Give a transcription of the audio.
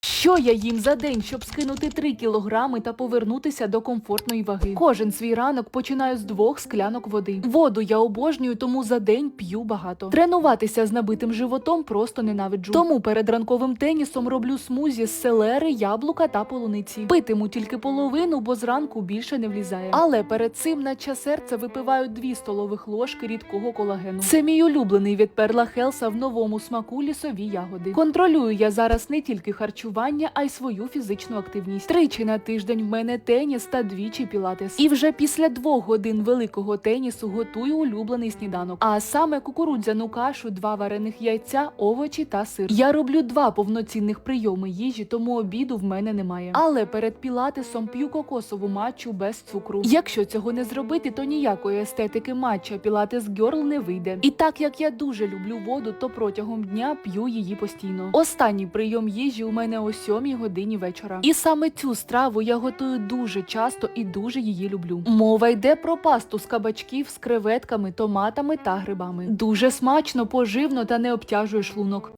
Що я їм за день, щоб скинути 3 кілограми та повернутися до комфортної ваги? Кожен свій ранок починаю з двох склянок води. Воду я обожнюю, тому за день п'ю багато. Тренуватися з набитим животом просто ненавиджу. Тому перед ранковим тенісом роблю смузі з селери, яблука та полуниці. Питиму тільки половину, бо зранку більше не влізає. Але перед цим, наче серце, випиваю 2 столових ложки рідкого колагену. Це мій улюблений від Перла Хелса в новому смаку лісові ягоди. Контролюю я зараз не тільки харчування, а й свою фізичну активність. Тричі на тиждень в мене теніс та двічі пілатес. І вже після двох годин великого тенісу готую улюблений сніданок. А саме кукурудзяну кашу, два варених яйця, овочі та сир. Я роблю два повноцінних прийоми їжі, тому обіду в мене немає. Але перед пілатесом п'ю кокосову матчу без цукру. Якщо цього не зробити, то ніякої естетики матча пілатес гьорл не вийде. І так як я дуже люблю воду, то протягом дня п'ю її постійно. Останній прийом їжі у мене о 7 годині вечора. І саме цю страву я готую дуже часто і дуже її люблю. Мова йде про пасту з кабачків з креветками, томатами та грибами. Дуже смачно, поживно та не обтяжує шлунок.